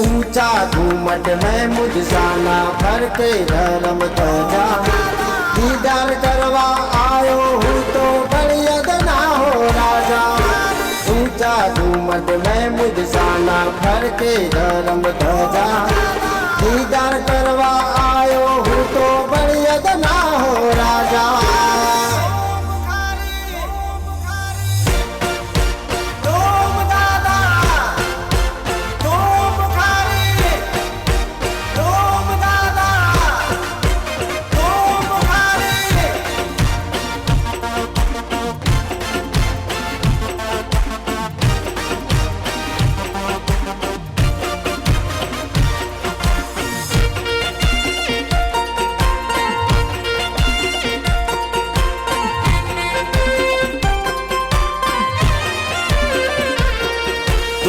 ऊँचा घूमट में मुझसाना भर के धर्म ध्वजा दीदार करवा आयो हूँ तो बड़ी ना हो राजा। ऊँचा घूमट में मुझसाना भर के धर्म दीदार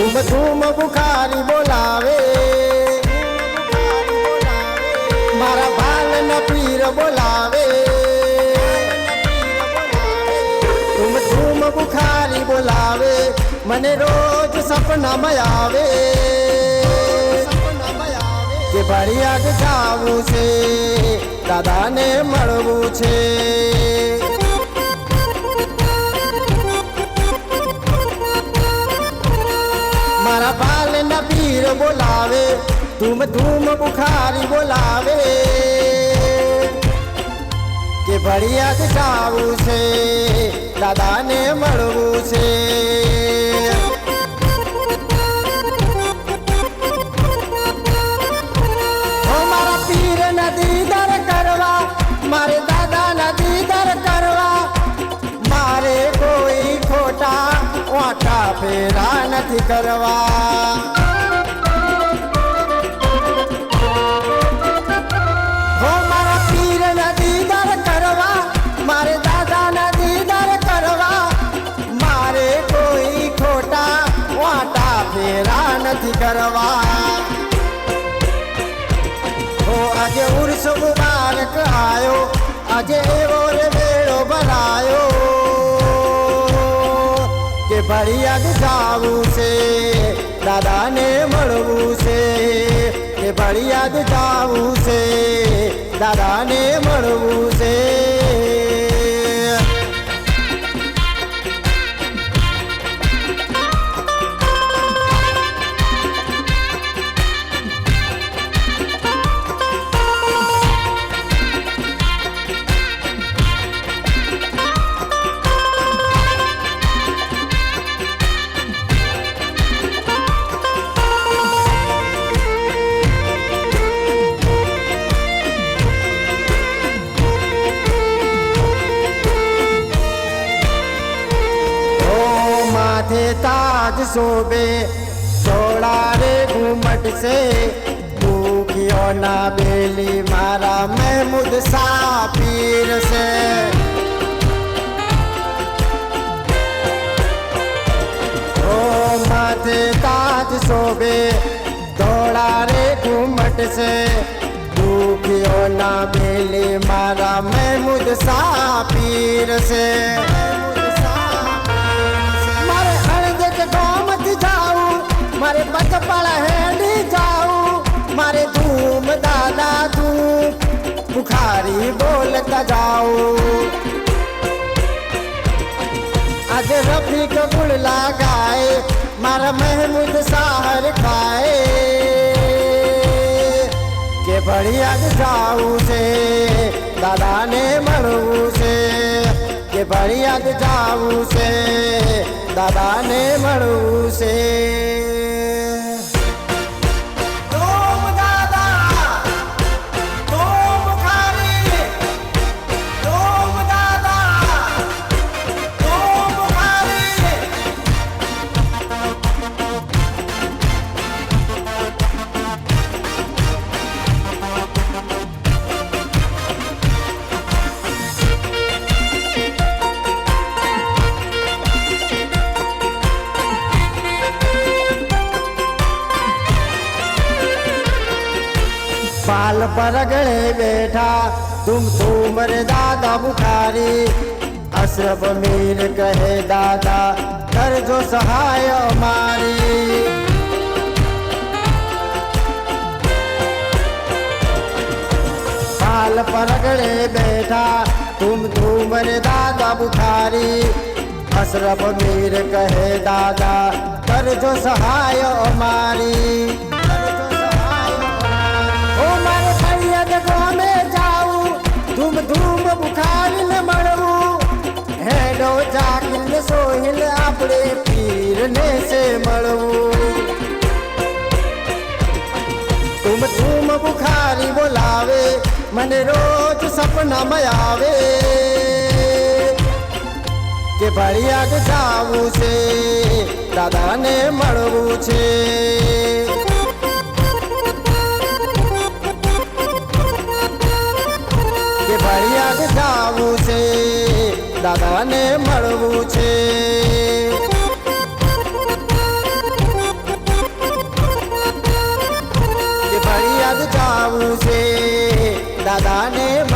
ધૂમ ધૂમ બુખારી બોલાવે. મારા ભાલ ન પીર બોલાવે. ધૂમ ધૂમ બુખારી બોલાવે. મને રોજ સપનામાં આવે. કે ભરી આગ જાવું છે, દાદાને મળવું છે. પીર બોલાવે ધૂમ ધૂમ બુખારી બોલાવે કે ભળિયા જાવું છે દાદાને મળવું છે ઓ મારા પીર નદી દર કરવા મારે દાદા નદી દર કરવા મારે કોઈ ખોટા ઓટા ફેરા નથી કરવા કરવા હો આજે ઉર્સ મુબારક આયો. આજે એવો રે મેળો બનાયો કે ભળિયાદ જાવું છે, દાદાને મળવું છે. કે ભળિયાદ જાવું છે, દાદાને મળવું છે. ताज सोबे छोड़ा रे घूमट से। दुखियो ना बेली मारा महमूद सा पीर से। ओ माथे ताज सोबे दौड़ा रे घूमट से। दुखियो ना बेली मारा महमूद सा पीर से। कपाल जाऊ, मारे धूम दादा तू, बुखारी बोल जाओ आज रफी कबूल लगाए, मारा महमूद साहर खाए। के बड़ी आज जाऊ से दादा ने मरू से के बड़ी आज जाऊ से दादा ने मरू से पर गड़े बैठा। तुम तो तूमर दादा बुखारी। अशरफ मीर कहे, दादा, कर जो सहाय हमारी। लाल परगड़े बैठा। तुम तो झूमर दादा बुखारी। अशरफ मीर कहे, दादा, कर जो सहाय मार આપણે પીરને સે મળવું. તુમ બુખારી બોલાવે, મને રોજ સપનામાં આવે. કે ભળિયાદ જાવું છે, દાદાને મળવું છે. કે ભળિયાદ જાવું છે, દાદાને મળવું છે યાદ જાવું છે દાદાને